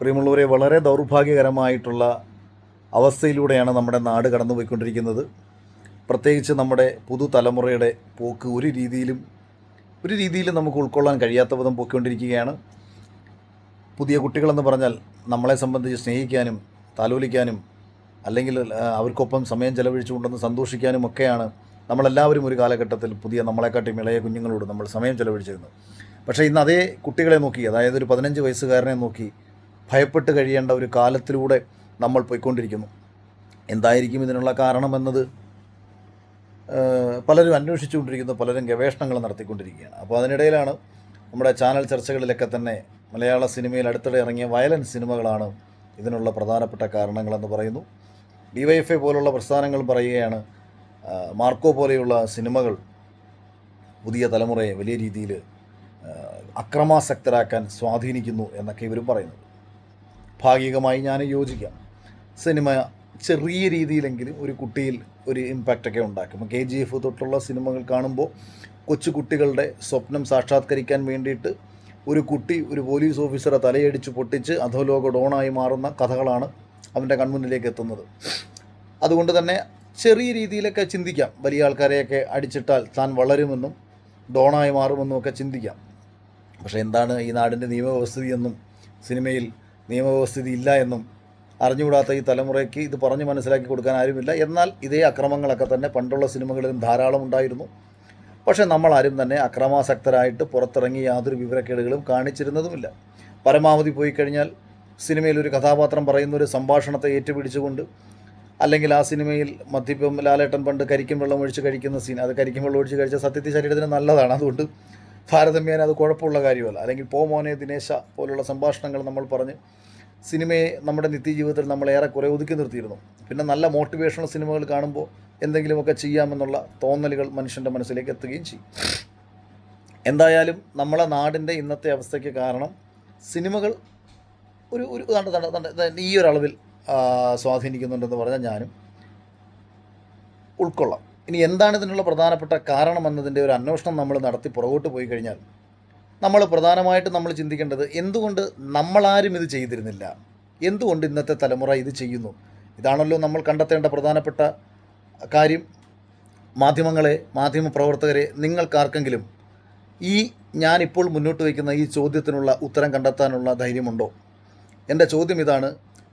പ്രിയമുള്ളവരെ വളരെ ദൗർഭാഗ്യകരമായിട്ടുള്ള അവസ്ഥയിലൂടെയാണ് നമ്മുടെ നാട് കടന്നുപോയിക്കൊണ്ടിരിക്കുന്നത്. പ്രത്യേകിച്ച് നമ്മുടെ പുതുതലമുറയുടെ പോക്ക് ഒരു രീതിയിലും ഒരു രീതിയിലും നമുക്ക് ഉൾക്കൊള്ളാൻ കഴിയാത്ത വിധം പോയിക്കൊണ്ടിരിക്കുകയാണ്. പുതിയ കുട്ടികളെന്ന് പറഞ്ഞാൽ നമ്മളെ സംബന്ധിച്ച് സ്നേഹിക്കാനും താലോലിക്കാനും അല്ലെങ്കിൽ അവർക്കൊപ്പം സമയം ചെലവഴിച്ചുകൊണ്ടെന്ന് സന്തോഷിക്കാനും ഒക്കെയാണ് നമ്മളെല്ലാവരും ഒരു കാലഘട്ടത്തിൽ പുതിയ നമ്മളെക്കാട്ടി ഇളയ കുഞ്ഞുങ്ങളോട് നമ്മൾ സമയം ചെലവഴിച്ചിരുന്നത്. പക്ഷേ ഇന്ന് അതേ കുട്ടികളെ നോക്കി അതായത് ഒരു പതിനഞ്ച് വയസ്സുകാരനെ നോക്കി ഭയപ്പെട്ട് കഴിയേണ്ട ഒരു കാലത്തിലൂടെ നമ്മൾ പോയിക്കൊണ്ടിരിക്കുന്നു. എന്തായിരിക്കും ഇതിനുള്ള കാരണമെന്നത് പലരും അന്വേഷിച്ചുകൊണ്ടിരിക്കുന്നു പലരും ഗവേഷണങ്ങൾ നടത്തിക്കൊണ്ടിരിക്കുകയാണ്. അപ്പോൾ അതിനിടയിലാണ് നമ്മുടെ ചാനൽ ചർച്ചകളിലൊക്കെ തന്നെ മലയാള സിനിമയിൽ അടുത്തിടെ ഇറങ്ങിയ വയലൻസ് സിനിമകളാണ് ഇതിനുള്ള പ്രധാനപ്പെട്ട കാരണങ്ങളെന്ന് പറയുന്നു. ഡി വൈ എഫ് ഐ പോലുള്ള പ്രസ്ഥാനങ്ങൾ പറയുകയാണ് മാർക്കോ പോലെയുള്ള സിനിമകൾ പുതിയ തലമുറയെ വലിയ രീതിയിൽ അക്രമാസക്തരാക്കാൻ സ്വാധീനിക്കുന്നു എന്നൊക്കെ ഇവരും പറയുന്നത് ഭാഗികമായി ഞാൻ യോജിക്കാം. സിനിമ ചെറിയ രീതിയിലെങ്കിലും ഒരു കുട്ടിയിൽ ഒരു ഇമ്പാക്റ്റൊക്കെ ഉണ്ടാക്കും. കെ ജി എഫ് തൊട്ടുള്ള സിനിമകൾ കാണുമ്പോൾ കൊച്ചു കുട്ടികളുടെ സ്വപ്നം സാക്ഷാത്കരിക്കാൻ വേണ്ടിയിട്ട് ഒരു കുട്ടി ഒരു പോലീസ് ഓഫീസറെ തലയടിച്ച് പൊട്ടിച്ച് അധോലോക ഡോണായി മാറുന്ന കഥകളാണ് അവന്റെ കൺമുന്നിലേക്ക് എത്തുന്നത്. അതുകൊണ്ട് തന്നെ ചെറിയ രീതിയിലൊക്കെ ചിന്തിക്കാം. വലിയ ആൾക്കാരെയൊക്കെ അടിച്ചിട്ടാൽ താൻ വളരുമെന്നും ഡോണായി മാറുമെന്നും ഒക്കെ ചിന്തിക്കാം. പക്ഷേ എന്താണ് ഈ നാടിന്റെ നിയമവ്യവസ്ഥയെന്നും സിനിമയിൽ നിയമവ്യവസ്ഥിതി ഇല്ല എന്നും അറിഞ്ഞുകൂടാത്ത ഈ തലമുറയ്ക്ക് ഇത് പറഞ്ഞ് മനസ്സിലാക്കി കൊടുക്കാൻ ആരുമില്ല. എന്നാൽ ഇതേ അക്രമങ്ങളൊക്കെ തന്നെ പണ്ടുള്ള സിനിമകളിലും ധാരാളം ഉണ്ടായിരുന്നു. പക്ഷേ നമ്മളാരും തന്നെ അക്രമാസക്തരായിട്ട് പുറത്തിറങ്ങി യാതൊരു വിവരക്കേടുകളും കാണിച്ചിരുന്നതുമില്ല. പരമാവധി പോയി കഴിഞ്ഞാൽ സിനിമയിൽ ഒരു കഥാപാത്രം പറയുന്ന ഒരു സംഭാഷണത്തെ ഏറ്റുപിടിച്ചുകൊണ്ട് അല്ലെങ്കിൽ ആ സിനിമയിൽ മദ്യപ്പം ലാലേട്ടൻ പണ്ട് കരിക്കും വെള്ളം ഒഴിച്ച് കഴിക്കുന്ന സീൻ അത് കരിക്കും വെള്ളം ഒഴിച്ച് കഴിച്ച സത്യത്തിൽ ശരീരത്തിന് നല്ലതാണ്. അതുകൊണ്ട് താരതമ്യേന അത് കുഴപ്പമുള്ള കാര്യമല്ല. അല്ലെങ്കിൽ പോ മോനെ ദിനേശ പോലുള്ള സംഭാഷണങ്ങൾ നമ്മൾ പറഞ്ഞ് സിനിമയെ നമ്മുടെ നിത്യജീവിതത്തിൽ നമ്മൾ ഏറെക്കുറെ ഒതുക്കി നിർത്തിയിരുന്നു. പിന്നെ നല്ല മോട്ടിവേഷണൽ സിനിമകൾ കാണുമ്പോൾ എന്തെങ്കിലുമൊക്കെ ചെയ്യാമെന്നുള്ള തോന്നലുകൾ മനുഷ്യന്റെ മനസ്സിലേക്ക് എത്തുകയും ചെയ്യും. എന്തായാലും നമ്മളെ നാടിന്റെ ഇന്നത്തെ അവസ്ഥയ്ക്ക് കാരണം സിനിമകൾ ഒരു ഒരു ഈ ഒരളവിൽ സ്വാധീനിക്കുന്നുണ്ടെന്ന് പറഞ്ഞാൽ ഞാനും ഉൾക്കൊള്ളാം. ഇനി എന്താണ് ഇതിനുള്ള പ്രധാനപ്പെട്ട കാരണം എന്നതിന്റെ ഒരു അന്വേഷണം നമ്മൾ നടത്തി പുറകോട്ട് പോയി കഴിഞ്ഞാൽ നമ്മൾ പ്രധാനമായിട്ട് നമ്മൾ ചിന്തിക്കേണ്ടത് എന്തുകൊണ്ട് നമ്മളാരും ഇത് ചെയ്തിരുന്നില്ല? എന്തുകൊണ്ട് ഇന്നത്തെ തലമുറ ഇത് ചെയ്യുന്നു? ഇതാണല്ലോ നമ്മൾ കണ്ടെത്തേണ്ട പ്രധാനപ്പെട്ട കാര്യം. മാധ്യമങ്ങളെ മാധ്യമ പ്രവർത്തകരെ നിങ്ങൾക്കാർക്കെങ്കിലും ഈ ഞാനിപ്പോൾ മുന്നോട്ട് വയ്ക്കുന്ന ഈ ചോദ്യത്തിനുള്ള ഉത്തരം കണ്ടെത്താനുള്ള ധൈര്യമുണ്ടോ? എന്റെ ചോദ്യം ഇതാണ്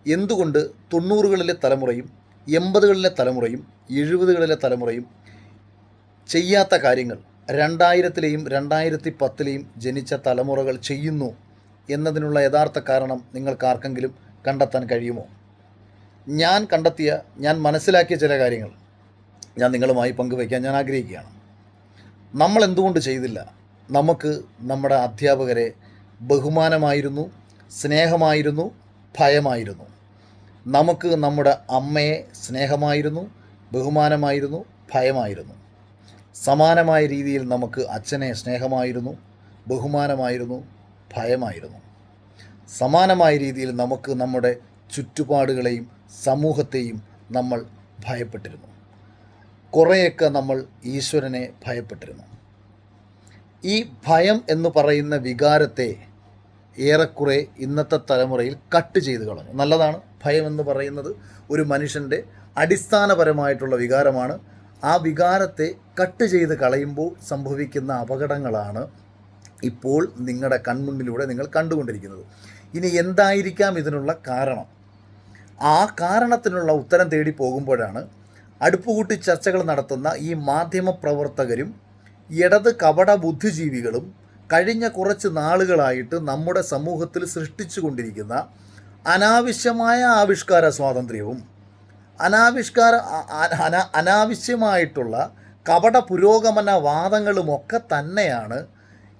എന്തുകൊണ്ട് തൊണ്ണൂറുകളിലെ തലമുറയും എൺപതുകളിലെ തലമുറയും എഴുപതുകളിലെ തലമുറയും ചെയ്യാത്ത കാര്യങ്ങൾ രണ്ടായിരത്തിലെയും രണ്ടായിരത്തി പത്തിലെയും ജനിച്ച തലമുറകൾ ചെയ്യുന്നു എന്നതിനുള്ള യഥാർത്ഥ കാരണം നിങ്ങൾക്കാർക്കെങ്കിലും കണ്ടെത്താൻ കഴിയുമോ? ഞാൻ കണ്ടെത്തിയ ഞാൻ മനസ്സിലാക്കിയ ചില കാര്യങ്ങൾ ഞാൻ നിങ്ങളുമായി പങ്കുവയ്ക്കാൻ ഞാൻ ആഗ്രഹിക്കുകയാണ്. നമ്മൾ എന്തുകൊണ്ട് ചെയ്തില്ല? നമുക്ക് നമ്മുടെ അധ്യാപകരെ ബഹുമാനമായിരുന്നു സ്നേഹമായിരുന്നു ഭയമായിരുന്നു. നമുക്ക് നമ്മുടെ അമ്മയെ സ്നേഹമായിരുന്നു ബഹുമാനമായിരുന്നു ഭയമായിരുന്നു. സമാനമായ രീതിയിൽ നമുക്ക് അച്ഛനെ സ്നേഹമായിരുന്നു ബഹുമാനമായിരുന്നു ഭയമായിരുന്നു. സമാനമായ രീതിയിൽ നമുക്ക് നമ്മുടെ ചുറ്റുപാടുകളെയും സമൂഹത്തെയും നമ്മൾ ഭയപ്പെട്ടിരുന്നു. കുറേയൊക്കെ നമ്മൾ ഈശ്വരനെ ഭയപ്പെട്ടിരുന്നു. ഈ ഭയം എന്ന് പറയുന്ന വികാരത്തെ ഏറെക്കുറെ ഇന്നത്തെ തലമുറയിൽ കട്ട് ചെയ്ത് കളഞ്ഞു. നല്ലതാണ് ഭയമെന്ന് പറയുന്നത് ഒരു മനുഷ്യന്റെ അടിസ്ഥാനപരമായിട്ടുള്ള വികാരമാണ്. ആ വികാരത്തെ കട്ട് ചെയ്ത് കളയുമ്പോൾ സംഭവിക്കുന്ന അപകടങ്ങളാണ് ഇപ്പോൾ നിങ്ങളുടെ കൺമുന്നിലൂടെ നിങ്ങൾ കണ്ടുകൊണ്ടിരിക്കുന്നത്. ഇനി എന്തായിരിക്കാം ഇതിനുള്ള കാരണം? ആ കാരണത്തിനുള്ള ഉത്തരം തേടി പോകുമ്പോഴാണ് അടുപ്പുകൂട്ടി ചർച്ചകൾ നടത്തുന്ന ഈ മാധ്യമ പ്രവർത്തകരും ഇടത് കപട ബുദ്ധിജീവികളും കഴിഞ്ഞ കുറച്ച് നാളുകളായിട്ട് നമ്മുടെ സമൂഹത്തിൽ സൃഷ്ടിച്ചു കൊണ്ടിരിക്കുന്ന അനാവശ്യമായ ആവിഷ്കാര സ്വാതന്ത്ര്യവും അനാവിഷ്കാര അനാവശ്യമായിട്ടുള്ള കപട പുരോഗമന വാദങ്ങളുമൊക്കെ തന്നെയാണ്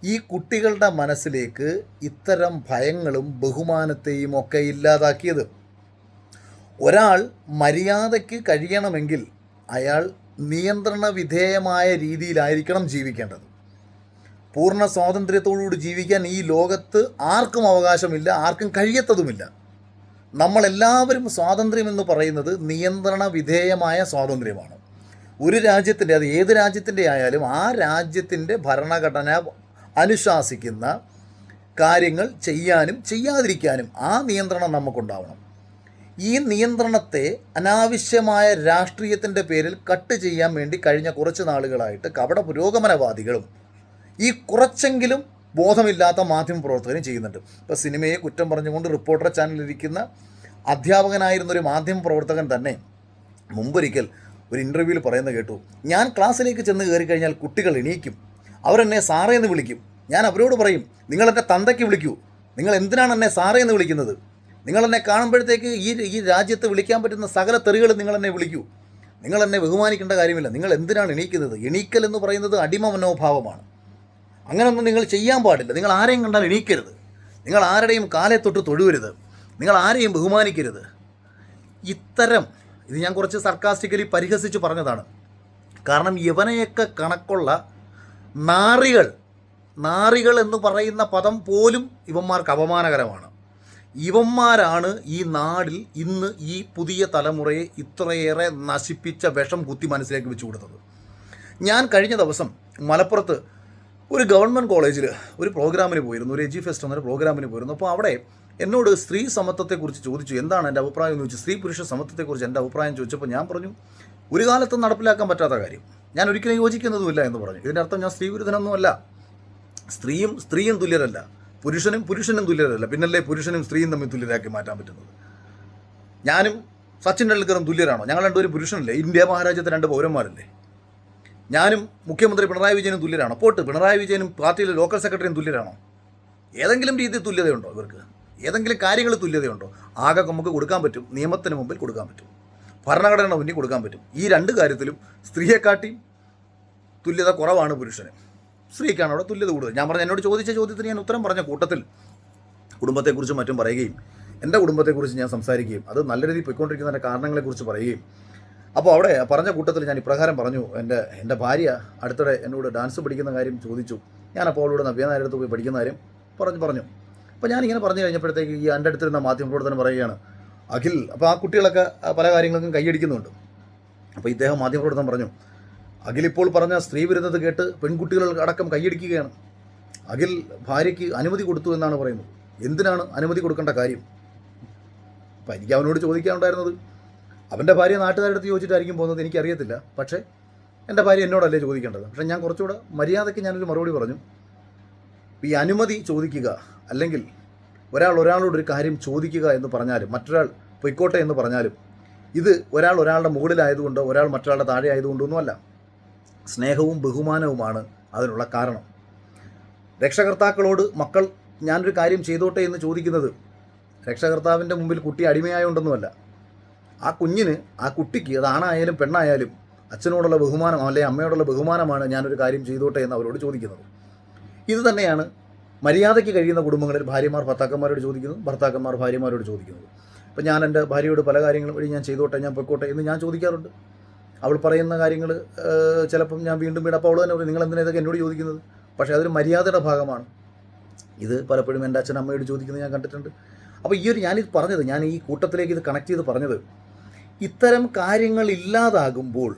ഈ കുട്ടികളുടെ മനസ്സിലേക്ക് ഇത്തരം ഭയങ്ങളും ബഹുമാനത്തെയും ഒക്കെ ഇല്ലാതാക്കിയത്. ഒരാൾ മര്യാദയ്ക്ക് കഴിയണമെങ്കിൽ അയാൾ നിയന്ത്രണ വിധേയമായ രീതിയിലായിരിക്കണം ജീവിക്കേണ്ടത്. പൂർണ സ്വാതന്ത്ര്യത്തോടുകൂടി ജീവിക്കാൻ ഈ ലോകത്ത് ആർക്കും അവകാശമില്ല ആർക്കും കഴിയത്തതുമില്ല. നമ്മളെല്ലാവരും സ്വാതന്ത്ര്യം എന്ന് പറയുന്നത് നിയന്ത്രണ വിധേയമായ സ്വാതന്ത്ര്യമാണ്. ഒരു രാജ്യത്തിന്റെ അത് ഏത് രാജ്യത്തിന്റെ ആയാലും ആ രാജ്യത്തിന്റെ ഭരണഘടന അനുശാസിക്കുന്ന കാര്യങ്ങൾ ചെയ്യാനും ചെയ്യാതിരിക്കാനും ആ നിയന്ത്രണം നമുക്കുണ്ടാവണം. ഈ നിയന്ത്രണത്തെ അനാവശ്യമായ രാഷ്ട്രീയത്തിന്റെ പേരിൽ കട്ട് ചെയ്യാൻ വേണ്ടി കഴിഞ്ഞ കുറച്ച് നാളുകളായിട്ട് കപട പുരോഗമനവാദികളും ഈ കുറച്ചെങ്കിലും ബോധമില്ലാത്ത മാധ്യമ പ്രവർത്തകരും ചെയ്യുന്നുണ്ട്. ഇപ്പോൾ സിനിമയെ കുറ്റം പറഞ്ഞുകൊണ്ട് റിപ്പോർട്ടർ ചാനലിലിരിക്കുന്ന അധ്യാപകനായിരുന്ന ഒരു മാധ്യമ പ്രവർത്തകൻ തന്നെ മുമ്പൊരിക്കൽ ഒരു ഇന്റർവ്യൂവിൽ പറയുന്നത് കേട്ടു. ഞാൻ ക്ലാസ്സിലേക്ക് ചെന്ന് കയറി കഴിഞ്ഞാൽ കുട്ടികൾ എണീക്കും. അവരെന്നെ സാറേ എന്ന് വിളിക്കും. ഞാൻ അവരോട് പറയും നിങ്ങൾ എന്റെ തന്തയ്ക്ക് വിളിക്കൂ. നിങ്ങൾ എന്തിനാണ് എന്നെ സാറേ എന്ന് വിളിക്കുന്നത്? നിങ്ങൾ എന്നെ കാണുമ്പോഴത്തേക്ക് ഈ ഈ രാജ്യത്ത് വിളിക്കാൻ പറ്റുന്ന സകല തെറികൾ നിങ്ങൾ എന്നെ വിളിക്കൂ. നിങ്ങൾ എന്നെ ബഹുമാനിക്കേണ്ട കാര്യമില്ല. നിങ്ങൾ എന്തിനാണ് എണീക്കുന്നത്? എണീക്കൽ എന്ന് പറയുന്നത് അടിമ മനോഭാവമാണ്. അങ്ങനെയൊന്നും നിങ്ങൾ ചെയ്യാൻ പാടില്ല. നിങ്ങൾ ആരെയും കണ്ടാൽ എണീക്കരുത്. നിങ്ങൾ ആരുടെയും കാലെ തൊട്ട് തൊഴുവരുത്. നിങ്ങൾ ആരെയും ബഹുമാനിക്കരുത്. ഇത്തരം ഇത് ഞാൻ കുറച്ച് സർക്കാസ്റ്റിക്കലി പരിഹസിച്ച് പറഞ്ഞതാണ്. കാരണം യവനയൊക്കെ കണക്കുള്ള നാറികൾ നാറികൾ എന്ന് പറയുന്ന പദം പോലും ഇവന്മാർക്ക് അപമാനകരമാണ്. ഇവന്മാരാണ് ഈ നാടിൽ ഇന്ന് ഈ പുതിയ തലമുറയെ ഇത്രയേറെ നശിപ്പിച്ച വിഷം കുത്തി മനസ്സിലേക്ക് വെച്ചു കൊടുത്തത്. ഞാൻ കഴിഞ്ഞ ദിവസം മലപ്പുറത്ത് ഒരു ഗവൺമെന്റ് കോളേജിൽ ഒരു പ്രോഗ്രാമിന് പോയിരുന്നു ഒരു എജി ഫെസ്റ്റ് എന്നൊരു പ്രോഗ്രാമിന് പോയിരുന്നു. അപ്പോൾ അവിടെ എന്നോട് സ്ത്രീ സമത്വത്തെക്കുറിച്ച് ചോദിച്ചു. എന്താണ് എന്റെ അഭിപ്രായം എന്ന് ചോദിച്ചു. സ്ത്രീ പുരുഷ സമത്വത്തെക്കുറിച്ച് എന്റെ അഭിപ്രായം ചോദിച്ചപ്പോൾ ഞാൻ പറഞ്ഞു ഒരു കാലത്തും നടപ്പിലാക്കാൻ പറ്റാത്ത കാര്യം. ഞാൻ ഒരിക്കലും യോജിക്കുന്നതുമില്ല എന്ന് പറഞ്ഞു. ഇതിന്റെ അർത്ഥം ഞാൻ സ്ത്രീ വിരുദ്ധനൊന്നുമല്ല സ്ത്രീയും സ്ത്രീയും തുല്യരല്ല. പുരുഷനും പുരുഷനും തുല്യരല്ല. പിന്നല്ലേ പുരുഷനും സ്ത്രീയും തമ്മിൽ തുല്യരാക്കി മാറ്റാൻ പറ്റുന്നത്? ഞാനും സച്ചിൻ ടെണ്ടുൽക്കറും തുല്യരാണോ? ഞങ്ങൾ രണ്ടുപേരും പുരുഷനല്ലേ? ഇന്ത്യ മഹാരാജ്യത്തെ രണ്ട് പൗരന്മാരല്ലേ? ഞാനും മുഖ്യമന്ത്രി പിണറായി വിജയനും തുല്യരാണോ? പോട്ട് പിണറായി വിജയനും പാർട്ടിയിലെ ലോക്കൽ സെക്രട്ടറിയും തുല്യരാണോ? ഏതെങ്കിലും രീതിയിൽ തുല്യതയുണ്ടോ ഇവർക്ക്? ഏതെങ്കിലും കാര്യങ്ങൾ തുല്യതയുണ്ടോ? ആകെ നമുക്ക് കൊടുക്കാൻ പറ്റും നിയമത്തിന് മുമ്പിൽ കൊടുക്കാൻ പറ്റും. ഭരണഘടന മുന്നിൽ കൊടുക്കാൻ പറ്റും. ഈ രണ്ട് കാര്യത്തിലും സ്ത്രീയെക്കാട്ടിയും തുല്യത കുറവാണ് പുരുഷന്. സ്ത്രീക്കാണ് അവിടെ തുല്യത കൂടുതൽ. ഞാൻ പറഞ്ഞ എന്നോട് ചോദിച്ച ചോദ്യത്തിന് ഞാൻ ഉത്തരം പറഞ്ഞ കൂട്ടത്തിൽ കുടുംബത്തെക്കുറിച്ചും മറ്റും പറയുകയും എന്റെ കുടുംബത്തെക്കുറിച്ച് ഞാൻ സംസാരിക്കുകയും അത് നല്ല രീതിയിൽ പോയിക്കൊണ്ടിരിക്കുന്നതിന്റെ കാരണങ്ങളെക്കുറിച്ച് പറയുകയും അപ്പോൾ അവിടെ പറഞ്ഞ കൂട്ടത്തിൽ ഞാൻ ഇപ്രകാരം പറഞ്ഞു. എന്റെ എന്റെ ഭാര്യ അടുത്തിടെ എന്നോട് ഡാൻസ് പഠിക്കുന്ന കാര്യം ചോദിച്ചു. ഞാൻ അപ്പോൾ അവളോട് നവ്യനാരടുത്ത് പോയി പഠിക്കുന്ന കാര്യം പറഞ്ഞു പറഞ്ഞു. അപ്പോൾ ഞാനിങ്ങനെ പറഞ്ഞു കഴിഞ്ഞപ്പോഴത്തേക്ക് ഈ എന്റെ അടുത്തിരുന്ന മാധ്യമപ്രവർത്തനം പറയുകയാണ് അഖിൽ അപ്പോൾ ആ കുട്ടികളൊക്കെ പല കാര്യങ്ങൾക്കും കൈയടിക്കുന്നുണ്ട് അപ്പോൾ ഇദ്ദേഹം മാധ്യമപ്രവർത്തനം പറഞ്ഞു അഖിൽ ഇപ്പോൾ പറഞ്ഞ സ്ത്രീ വിരുദ്ധത കേട്ട് പെൺകുട്ടികൾ അടക്കം കൈയടിക്കുകയാണ് അഖിൽ ഭാര്യയ്ക്ക് അനുമതി കൊടുത്തു എന്നാണ് പറയുന്നത്. എന്തിനാണ് അനുമതി കൊടുക്കേണ്ട കാര്യം? അപ്പം എനിക്ക് അവനോട് ചോദിക്കാനുണ്ടായിരുന്നത്. അവന്റെ ഭാര്യ നാട്ടുകാരുടെ അടുത്ത് ചോദിച്ചിട്ടായിരിക്കും പോകുന്നത് എനിക്കറിയത്തില്ല. പക്ഷേ എന്റെ ഭാര്യ എന്നോടല്ലേ ചോദിക്കേണ്ടത്? പക്ഷേ ഞാൻ കുറച്ചുകൂടെ മര്യാദയ്ക്ക് ഞാനൊരു മറുപടി പറഞ്ഞു. ഈ അനുമതി ചോദിക്കുക അല്ലെങ്കിൽ ഒരാൾ ഒരാളോട് ഒരു കാര്യം ചോദിക്കുക എന്ന് പറഞ്ഞാലും മറ്റൊരാൾ പൊയ്ക്കോട്ടെ എന്ന് പറഞ്ഞാലും ഇത് ഒരാൾ ഒരാളുടെ മുകളിലായതുകൊണ്ട് ഒരാൾ മറ്റൊരാളുടെ താഴെ ആയതുകൊണ്ടൊന്നുമല്ല. സ്നേഹവും ബഹുമാനവുമാണ് അതിനുള്ള കാരണം. രക്ഷകർത്താക്കളോട് മക്കൾ ഞാനൊരു കാര്യം ചെയ്തോട്ടെ എന്ന് ചോദിക്കുന്നത് രക്ഷകർത്താവിന്റെ മുമ്പിൽ കുട്ടി അടിമയായുണ്ടെന്നുമല്ല. ആ കുഞ്ഞിന് ആ കുട്ടിക്ക് അത് ആണായാലും പെണ്ണായാലും അച്ഛനോടുള്ള ബഹുമാനം അല്ലെങ്കിൽ അമ്മയോടുള്ള ബഹുമാനമാണ് ഞാനൊരു കാര്യം ചെയ്തോട്ടെ എന്ന് അവരോട് ചോദിക്കുന്നത്. ഇത് തന്നെയാണ് മര്യാദയ്ക്ക് കഴിയുന്ന കുടുംബങ്ങളിൽ ഭാര്യമാർ ഭർത്താക്കന്മാരോട് ചോദിക്കുന്നു ഭർത്താക്കന്മാർ ഭാര്യമാരോട് ചോദിക്കുന്നത്. അപ്പം ഞാൻ എന്റെ ഭാര്യയോട് പല കാര്യങ്ങളും വഴി ഞാൻ ചെയ്തോട്ടെ ഞാൻ പൊയ്ക്കോട്ടെ എന്ന് ഞാൻ ചോദിക്കാറുണ്ട്. അവൾ പറയുന്ന കാര്യങ്ങൾ ചിലപ്പം ഞാൻ വീണ്ടും വീണ്ടും അപ്പോൾ അവൾ തന്നെ പറയും നിങ്ങൾ എന്തിനാ ഇതൊക്കെ എന്നോട് ചോദിക്കുന്നത്? പക്ഷേ അതൊരു മര്യാദയുടെ ഭാഗമാണ്. ഇത് പലപ്പോഴും എന്റെ അച്ഛൻ അമ്മയോട് ചോദിക്കുന്നത് ഞാൻ കണ്ടിട്ടുണ്ട്. അപ്പോൾ ഈ ഒരു ഞാനിത് പറഞ്ഞത് ഞാൻ ഈ കൂട്ടത്തിലേക്ക് ഇത് കണക്ട് ചെയ്ത് പറഞ്ഞത് ഇത്തരം കാര്യങ്ങൾ ഇല്ലാതാകുമ്പോൾ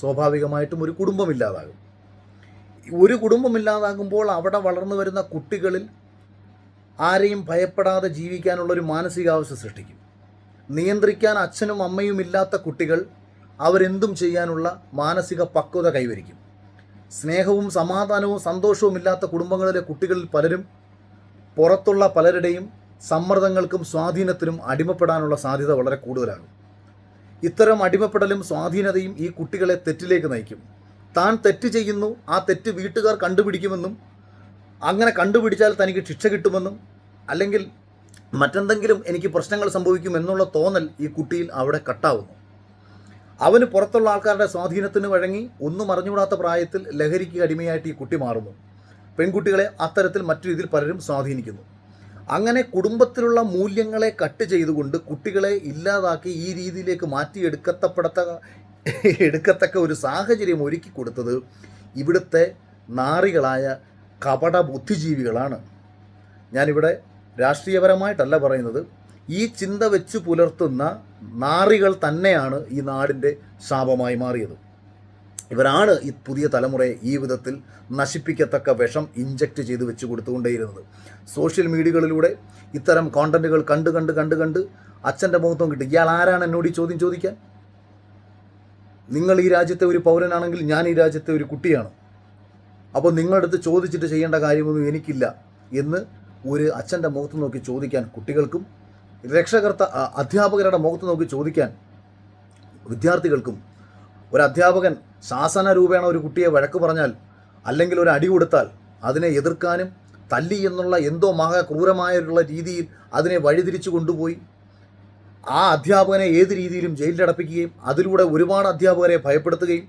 സ്വാഭാവികമായിട്ടും ഒരു കുടുംബം ഇല്ലാതാകും. ഒരു കുടുംബം ഇല്ലാതാകുമ്പോൾ അവിടെ വളർന്നു വരുന്ന കുട്ടികളിൽ ആരെയും ഭയപ്പെടാതെ ജീവിക്കാനുള്ള ഒരു മാനസികാവസ്ഥ സൃഷ്ടിക്കും. നിയന്ത്രിക്കാൻ അച്ഛനും അമ്മയും ഇല്ലാത്ത കുട്ടികൾ അവരെന്തും ചെയ്യാനുള്ള മാനസിക പക്വത കൈവരിക്കും. സ്നേഹവും സമാധാനവും സന്തോഷവും ഇല്ലാത്ത കുടുംബങ്ങളിലെ കുട്ടികളിൽ പലരും പുറത്തുള്ള പലരുടെയും സമ്മർദ്ദങ്ങൾക്കും സ്വാധീനത്തിനും അടിമപ്പെടാനുള്ള സാധ്യത വളരെ കൂടുതലാണ് ഇത്തരം അടിമപ്പെടലും സ്വാധീനതയും ഈ കുട്ടികളെ തെറ്റിലേക്ക് നയിക്കും. താൻ തെറ്റ് ചെയ്യുന്നു ആ തെറ്റ് വീട്ടുകാർ കണ്ടുപിടിക്കുമെന്നും അങ്ങനെ കണ്ടുപിടിച്ചാൽ തനിക്ക് ശിക്ഷ കിട്ടുമെന്നും അല്ലെങ്കിൽ മറ്റെന്തെങ്കിലും എനിക്ക് പ്രശ്നങ്ങൾ സംഭവിക്കും എന്നുള്ള തോന്നൽ ഈ കുട്ടിയിൽ അവിടെ കട്ടാവുന്നു. അവന് പുറത്തുള്ള ആൾക്കാരുടെ സ്വാധീനത്തിന് വഴങ്ങി ഒന്നും അറിഞ്ഞുകൂടാത്ത പ്രായത്തിൽ ലഹരിക്ക് അടിമയായിട്ട് ഈ കുട്ടി മാറുന്നു. പെൺകുട്ടികളെ അത്തരത്തിൽ മറ്റു രീതിയിൽ പലരും സ്വാധീനിക്കുന്നു. അങ്ങനെ കുടുംബത്തിലുള്ള മൂല്യങ്ങളെ കട്ട് ചെയ്തുകൊണ്ട് കുട്ടികളെ ഇല്ലാതാക്കി ഈ രീതിയിലേക്ക് മാറ്റിയെടുക്കത്തപ്പെടത്ത എടുക്കത്തക്ക ഒരു സാഹചര്യം ഒരുക്കി കൊടുത്തത് ഇവിടുത്തെ നാറികളായ കപട ബുദ്ധിജീവികളാണ്. ഞാനിവിടെ രാഷ്ട്രീയപരമായിട്ടല്ല പറയുന്നത്. ഈ ചിന്ത വെച്ച് പുലർത്തുന്ന നാറികൾ തന്നെയാണ് ഈ നാടിന്റെ ശാപമായി മാറിയത്. ഇവരാണ് ഈ പുതിയ തലമുറയെ ഈ വിധത്തിൽ നശിപ്പിക്കത്തക്ക വിഷം ഇഞ്ചക്റ്റ് ചെയ്ത് വെച്ച് കൊടുത്തുകൊണ്ടേയിരുന്നത്. സോഷ്യൽ മീഡിയകളിലൂടെ ഇത്തരം കോണ്ടന്റുകൾ കണ്ട് കണ്ട് കണ്ട് കണ്ട് അച്ഛന്റെ മുഖത്തും കിട്ടും. ഇയാൾ ആരാണ് എന്നോട് ഈ ചോദ്യം ചോദിക്കാൻ? നിങ്ങൾ ഈ രാജ്യത്തെ ഒരു പൗരനാണെങ്കിൽ ഞാൻ ഈ രാജ്യത്തെ ഒരു കുട്ടിയാണ്. അപ്പോൾ നിങ്ങളുടെ അടുത്ത് ചോദിച്ചിട്ട് ചെയ്യേണ്ട കാര്യമൊന്നും എനിക്കില്ല എന്ന് ഒരു അച്ഛന്റെ മുഖത്ത് നോക്കി ചോദിക്കാൻ കുട്ടികൾക്കും രക്ഷകർത്ത അധ്യാപകരുടെ മുഖത്ത് നോക്കി ചോദിക്കാൻ വിദ്യാർത്ഥികൾക്കും ഒരു അധ്യാപകൻ ശാസന രൂപേണ ഒരു കുട്ടിയെ വഴക്ക് പറഞ്ഞാൽ അല്ലെങ്കിൽ ഒരു അടി കൊടുത്താൽ അതിനെ എതിർക്കാനും തല്ലി എന്നുള്ള എന്തോ മഹാ രീതിയിൽ അതിനെ വഴിതിരിച്ചു കൊണ്ടുപോയി. ആ അധ്യാപകനെ ഏത് രീതിയിലും ജയിലിലടപ്പിക്കുകയും അതിലൂടെ ഒരുപാട് അധ്യാപകരെ ഭയപ്പെടുത്തുകയും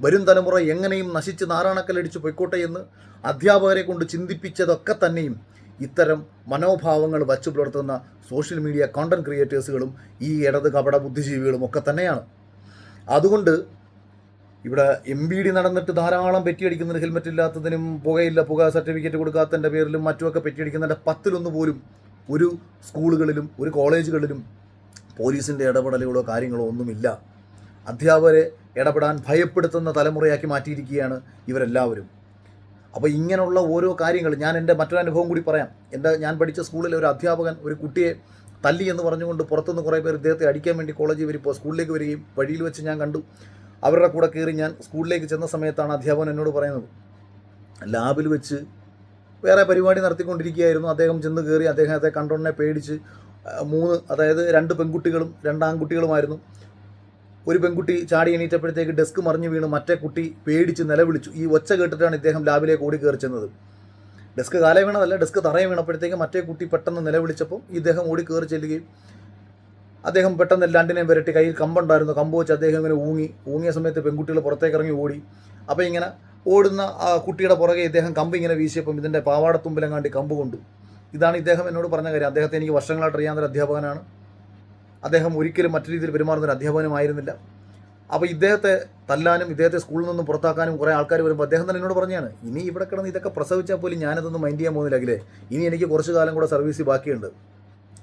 വരും തലമുറ എങ്ങനെയും നശിച്ച് നാരായണക്കല്ലടിച്ച് പൊയ്ക്കോട്ടെ എന്ന് അധ്യാപകരെ കൊണ്ട് ചിന്തിപ്പിച്ചതൊക്കെ തന്നെയും ഇത്തരം മനോഭാവങ്ങൾ വച്ചു പുലർത്തുന്ന സോഷ്യൽ മീഡിയ കോണ്ടന്റ് ക്രിയേറ്റേഴ്സുകളും ഈ ഇടത് കപട ബുദ്ധിജീവികളും ഒക്കെ തന്നെയാണ്. അതുകൊണ്ട് ഇവിടെ എം ബി ഡി നടന്നിട്ട് ധാരാളം പെറ്റിയടിക്കുന്നതിന് ഹെൽമെറ്റ് ഇല്ലാത്തതിനും പുകയില്ല പുക സർട്ടിഫിക്കറ്റ് കൊടുക്കാത്തതിന്റെ പേരിലും മറ്റുമൊക്കെ പെറ്റിയടിക്കുന്നതിന്റെ പത്തിലൊന്ന് പോലും ഒരു സ്കൂളുകളിലും ഒരു കോളേജുകളിലും പോലീസിന്റെ ഇടപെടലുകളോ കാര്യങ്ങളോ ഒന്നുമില്ല. അധ്യാപകരെ ഇടപെടാൻ ഭയപ്പെടുത്തുന്ന തലമുറയാക്കി മാറ്റിയിരിക്കുകയാണ് ഇവരെല്ലാവരും. അപ്പോൾ ഇങ്ങനെയുള്ള ഓരോ കാര്യങ്ങൾ ഞാൻ എന്റെ മറ്റൊരു അനുഭവം കൂടി പറയാം. എന്റെ ഞാൻ പഠിച്ച സ്കൂളിലെ ഒരു അധ്യാപകൻ ഒരു കുട്ടിയെ തല്ലി എന്ന് പറഞ്ഞുകൊണ്ട് പുറത്തുനിന്ന് കുറേ പേർ ഇദ്ദേഹത്തെ അടിക്കാൻ വേണ്ടി കോളേജിൽ വരിപ്പോൾ സ്കൂളിലേക്ക് വരികയും വഴിയിൽ വെച്ച് ഞാൻ കണ്ടു. അവരുടെ കൂടെ കയറി ഞാൻ സ്കൂളിലേക്ക് ചെന്ന സമയത്താണ് അധ്യാപകൻ എന്നോട് പറയുന്നത്. ലാബിൽ വെച്ച് വേറെ പരിപാടി നടത്തിക്കൊണ്ടിരിക്കുകയായിരുന്നു. അദ്ദേഹം ചെന്ന് കയറി അദ്ദേഹത്തെ കണ്ടോണ്ണെ പേടിച്ച് മൂന്ന് അതായത് രണ്ട് പെൺകുട്ടികളും രണ്ട് ആൺകുട്ടികളുമായിരുന്നു. ഒരു പെൺകുട്ടി ചാടി എണീറ്റപ്പോഴത്തേക്ക് ഡെസ്ക് മറിഞ്ഞു വീണ് മറ്റേ കുട്ടി പേടിച്ച് നിലവിളിച്ചു. ഈ ഒച്ച കേട്ടിട്ടാണ് ഇദ്ദേഹം ലാബിലേക്ക് ഓടി കയറി ചെന്നത്. ഡെസ്ക് കാലേ വീണതല്ല ഡെസ്ക് തറയെ വീണപ്പോഴത്തേക്ക് മറ്റേ കുട്ടി പെട്ടെന്ന് നിലവിളിച്ചപ്പോൾ ഇദ്ദേഹം ഓടി കയറി ചെല്ലുകയും അദ്ദേഹം പെട്ടെന്ന് രണ്ടിനെയും വരട്ടി കയ്യിൽ കമ്പുണ്ടായിരുന്നു. കമ്പ് വെച്ച് അദ്ദേഹം ഇങ്ങനെ ഊങ്ങി. ഊങ്ങിയ സമയത്ത് പെൺകുട്ടികൾ പുറത്തേക്ക് ഇറങ്ങി ഓടി. അപ്പോൾ ഇങ്ങനെ ഓടുന്ന ആ കുട്ടിയുടെ പുറകെ ഇദ്ദേഹം കമ്പ് ഇങ്ങനെ വീശിയപ്പം ഇതിന്റെ പാവാടത്തുമ്പിലെങ്ങാണ്ടി കമ്പ് കൊണ്ടു. ഇതാണ് ഇദ്ദേഹം എന്നോട് പറഞ്ഞ കാര്യം. അദ്ദേഹത്തെ എനിക്ക് വർഷങ്ങളായിട്ട് അറിയാവുന്ന അധ്യാപകനാണ്. അദ്ദേഹം ഒരിക്കലും മറ്റു രീതിയിൽ പെരുമാറുന്ന ഒരു അധ്യാപകനുമായിരുന്നില്ല. അപ്പോൾ ഇദ്ദേഹത്തെ തല്ലാനും ഇദ്ദേഹത്തെ സ്കൂളിൽ നിന്നും പുറത്താക്കാനും കുറേ ആൾക്കാർ വരുമ്പോൾ അദ്ദേഹം തന്നെ എന്നോട് പറഞ്ഞാണ് ഇനി ഇവിടെ കിടന്ന് ഇതൊക്കെ പ്രസവിച്ചാൽ പോലും ഞാനതൊന്നും മൈൻഡ് ചെയ്യാൻ പോകുന്നില്ല ഇനി എനിക്ക് കുറച്ച് കാലം കൂടെ സർവീസ് ബാക്കിയുണ്ട്.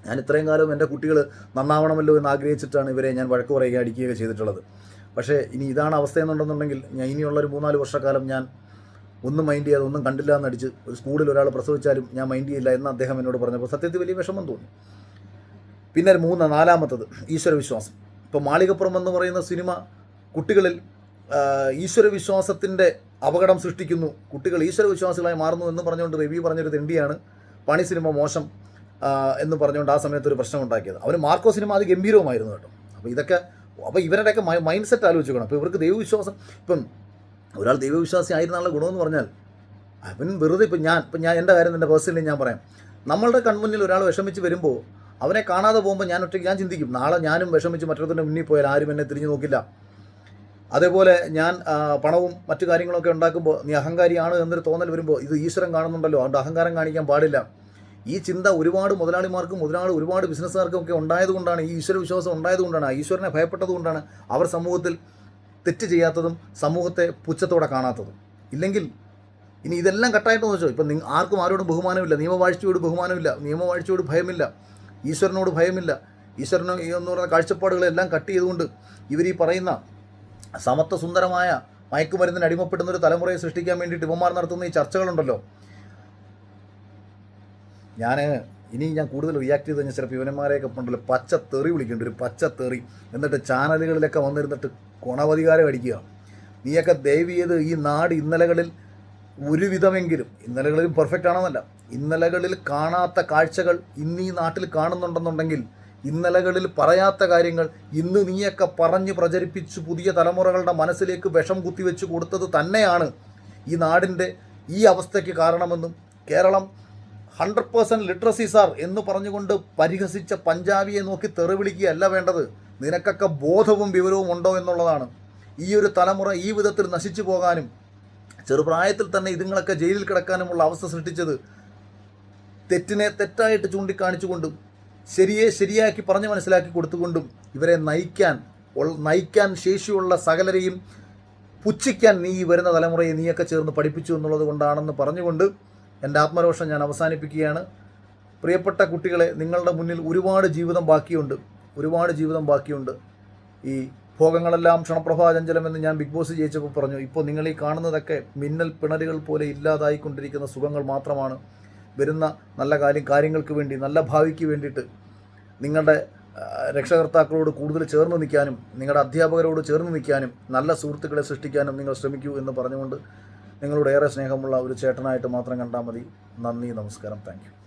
ഞാൻ ഇത്രയും കാലം എന്റെ കുട്ടികൾ നന്നാവണമല്ലോ എന്ന് ആഗ്രഹിച്ചിട്ടാണ് ഇവരെ ഞാൻ വഴക്ക് പറയുക അടിക്കുകയൊക്കെ ചെയ്തിട്ടുള്ളത്. പക്ഷേ ഇനി ഇതാണ് അവസ്ഥ എന്നുണ്ടെന്നുണ്ടെങ്കിൽ ഞാൻ ഇനിയുള്ള ഒരു മൂന്നാൽ വർഷക്കാലം ഞാൻ ഒന്നും മൈൻഡ് ചെയ്യാതെ ഒന്നും കണ്ടില്ല എന്നടിച്ച് ഒരു സ്കൂളിൽ ഒരാൾ പ്രസവിച്ചാലും ഞാൻ മൈൻഡ് ചെയ്യില്ല എന്ന് അദ്ദേഹം എന്നോട് പറഞ്ഞപ്പോൾ സത്യത്തിൽ വലിയ വിഷമം തോന്നി. പിന്നെ മൂന്ന് നാലാമത്തത് ഈശ്വരവിശ്വാസം. ഇപ്പോൾ മാളികപ്പുറം എന്ന് പറയുന്ന സിനിമ കുട്ടികളിൽ ഈശ്വരവിശ്വാസത്തിന്റെ അപകടം സൃഷ്ടിക്കുന്നു. കുട്ടികൾ ഈശ്വരവിശ്വാസികളായി മാറുന്നു എന്ന് പറഞ്ഞുകൊണ്ട് റിവ്യൂ പറഞ്ഞൊരു തെണ്ടിയാണ്. പണി സിനിമ മോശം. എന്ന് പറഞ്ഞുകൊണ്ട് ആ സമയത്ത് ഒരു പ്രശ്നം ഉണ്ടാക്കിയത്. അവന് മാർക്കോ സിനിമ അത് ഗംഭീരവുമായിരുന്നു കേട്ടോ. അപ്പോൾ ഇതൊക്കെ അപ്പോൾ ഇവരുടെയൊക്കെ മൈൻഡ് സെറ്റ് ആലോചിക്കണം. അപ്പോൾ ഇവർക്ക് ദൈവവിശ്വാസം ഇപ്പം ഒരാൾ ദൈവവിശ്വാസി ആയിരുന്നാളുടെ ഗുണമെന്ന് പറഞ്ഞാൽ അവൻ വെറുതെ ഇപ്പം ഞാൻ ഇപ്പം ഞാൻ എന്റെ കാര്യം തന്നെ പേഴ്സണലി ഞാൻ പറയാം. നമ്മളുടെ കൺമുന്നിൽ ഒരാൾ വിഷമിച്ച് വരുമ്പോൾ അവനെ കാണാതെ പോകുമ്പോൾ ഞാൻ ഒറ്റയ്ക്ക് ഞാൻ ചിന്തിക്കും നാളെ ഞാനും വിഷമിച്ച് മറ്റൊരുത്തിന്റെ മുന്നിൽ പോയാൽ ആരും എന്നെ തിരിഞ്ഞു നോക്കില്ല. അതേപോലെ ഞാൻ പണവും മറ്റു കാര്യങ്ങളൊക്കെ ഉണ്ടാക്കുമ്പോൾ നീ അഹങ്കാരിയാണ് എന്നൊരു തോന്നൽ വരുമ്പോൾ ഇത് ഈശ്വരൻ കാണുന്നുണ്ടല്ലോ അതുകൊണ്ട് അഹങ്കാരം കാണിക്കാൻ പാടില്ല. ഈ ചിന്ത ഒരുപാട് മുതലാളിമാർക്കും മുതലാളി ഒരുപാട് ബിസിനസ്സുകാർക്കും ഒക്കെ ഉണ്ടായതുകൊണ്ടാണ് ഈ ഈശ്വര വിശ്വാസം ഉണ്ടായതുകൊണ്ടാണ് ഈശ്വരനെ ഭയപ്പെട്ടതുകൊണ്ടാണ് അവർ സമൂഹത്തിൽ തെറ്റ് ചെയ്യാത്തതും സമൂഹത്തെ പുച്ഛത്തോടെ കാണാത്തതും. ഇല്ലെങ്കിൽ ഇനി ഇതെല്ലാം കട്ടായിട്ട് വെച്ചോ ഇപ്പം നിങ്ങൾ ആർക്കും ആരോടും ബഹുമാനമില്ല. നിയമവാഴ്ചയോട് ബഹുമാനമില്ല. നിയമവാഴ്ചയോട് ഭയമില്ല. ഈശ്വരനോട് ഭയമില്ല. ഈശ്വരനോ എന്ന് പറയുന്ന കാഴ്ചപ്പാടുകളെല്ലാം കട്ട് ചെയ്തുകൊണ്ട് ഇവർ ഈ പറയുന്ന സമത്വസുന്ദരമായ മയക്കുമരുന്നിന് അടിമപ്പെടുന്ന ഒരു തലമുറയെ സൃഷ്ടിക്കാൻ വേണ്ടിയിട്ട് ഇവന്മാർ നടത്തുന്ന ഈ ചർച്ചകളുണ്ടല്ലോ. ഞാൻ ഇനി ഞാൻ കൂടുതൽ റിയാക്ട് ചെയ്ത് കഴിഞ്ഞാൽ ചിലപ്പോൾ ഇവനന്മാരെയൊക്കെ ഉണ്ടല്ലോ പച്ച തെറി വിളിക്കേണ്ട ഒരു പച്ച തെറി. എന്നിട്ട് ചാനലുകളിലൊക്കെ വന്നിരുന്നിട്ട് ഗുണവധികാരം അടിക്കുക. നീയൊക്കെ ദയവ് ഈ നാട് ഇന്നലകളിൽ ഒരുവിധമെങ്കിലും ഇന്നലകളിലും പെർഫെക്റ്റ് ആണെന്നല്ല ഇന്നലകളിൽ കാണാത്ത കാഴ്ചകൾ ഇന്ന് ഈ നാട്ടിൽ കാണുന്നുണ്ടെന്നുണ്ടെങ്കിൽ ഇന്നലകളിൽ പറയാത്ത കാര്യങ്ങൾ ഇന്ന് നീയൊക്കെ പറഞ്ഞ് പ്രചരിപ്പിച്ച് പുതിയ തലമുറകളുടെ മനസ്സിലേക്ക് വിഷം കുത്തിവെച്ച് കൊടുത്തത് തന്നെയാണ് ഈ നാടിന്റെ ഈ അവസ്ഥയ്ക്ക് കാരണമെന്നും Keralam hundred percent literacy sir എന്ന് പറഞ്ഞുകൊണ്ട് പരിഹസിച്ച പഞ്ചാബിയെ നോക്കി തെറി വിളിക്കുകയല്ല വേണ്ടത്. നിനക്കൊക്കെ ബോധവും വിവരവും ഉണ്ടോ എന്നുള്ളതാണ്. ഈ ഒരു തലമുറ ഈ വിധത്തിൽ നശിച്ചു പോകാനും ചെറുപ്രായത്തിൽ തന്നെ ഇതുങ്ങളൊക്കെ ജയിലിൽ കിടക്കാനുമുള്ള അവസ്ഥ സൃഷ്ടിച്ചത് തെറ്റിനെ തെറ്റായിട്ട് ചൂണ്ടിക്കാണിച്ചുകൊണ്ടും ശരിയെ ശരിയാക്കി പറഞ്ഞ് മനസ്സിലാക്കി കൊടുത്തുകൊണ്ടും ഇവരെ നയിക്കാൻ നയിക്കാൻ ശേഷിയുള്ള സകലരെയും പുച്ഛിക്കാൻ നീ വരുന്ന തലമുറയെ നീയൊക്കെ ചേർന്ന് പഠിപ്പിച്ചു എന്നുള്ളത് കൊണ്ടാണെന്ന് പറഞ്ഞുകൊണ്ട് എന്റെ ആത്മരോഷം ഞാൻ അവസാനിപ്പിക്കുകയാണ്. പ്രിയപ്പെട്ട കുട്ടികളെ നിങ്ങളുടെ മുന്നിൽ ഒരുപാട് ജീവിതം ബാക്കിയുണ്ട്. ഒരുപാട് ജീവിതം ബാക്കിയുണ്ട്. ഈ ഭോഗങ്ങളെല്ലാം ക്ഷണപ്രഭാചഞ്ചലമെന്ന് ഞാൻ ബിഗ് ബോസ് ജയിച്ചപ്പോൾ പറഞ്ഞു. ഇപ്പോൾ നിങ്ങൾ ഈ കാണുന്നതൊക്കെ മിന്നൽ പിണരുകൾ പോലെ ഇല്ലാതായിക്കൊണ്ടിരിക്കുന്ന സുഖങ്ങൾ മാത്രമാണ്. വരുന്ന നല്ല കാര്യം കാര്യങ്ങൾക്ക് വേണ്ടി നല്ല ഭാവിക്ക് വേണ്ടിയിട്ട് നിങ്ങളുടെ രക്ഷകർത്താക്കളോട് കൂടുതൽ ചേർന്ന് നിൽക്കാനും നിങ്ങളുടെ അധ്യാപകരോട് ചേർന്ന് നിൽക്കാനും നല്ല സുഹൃത്തുക്കളെ സൃഷ്ടിക്കാനും നിങ്ങൾ ശ്രമിക്കൂ എന്ന് പറഞ്ഞുകൊണ്ട് നിങ്ങളോട് ഏറെ സ്നേഹമുള്ള ഒരു ചേട്ടനായിട്ട് മാത്രം കണ്ടാൽ മതി. നന്ദി നമസ്കാരം. താങ്ക്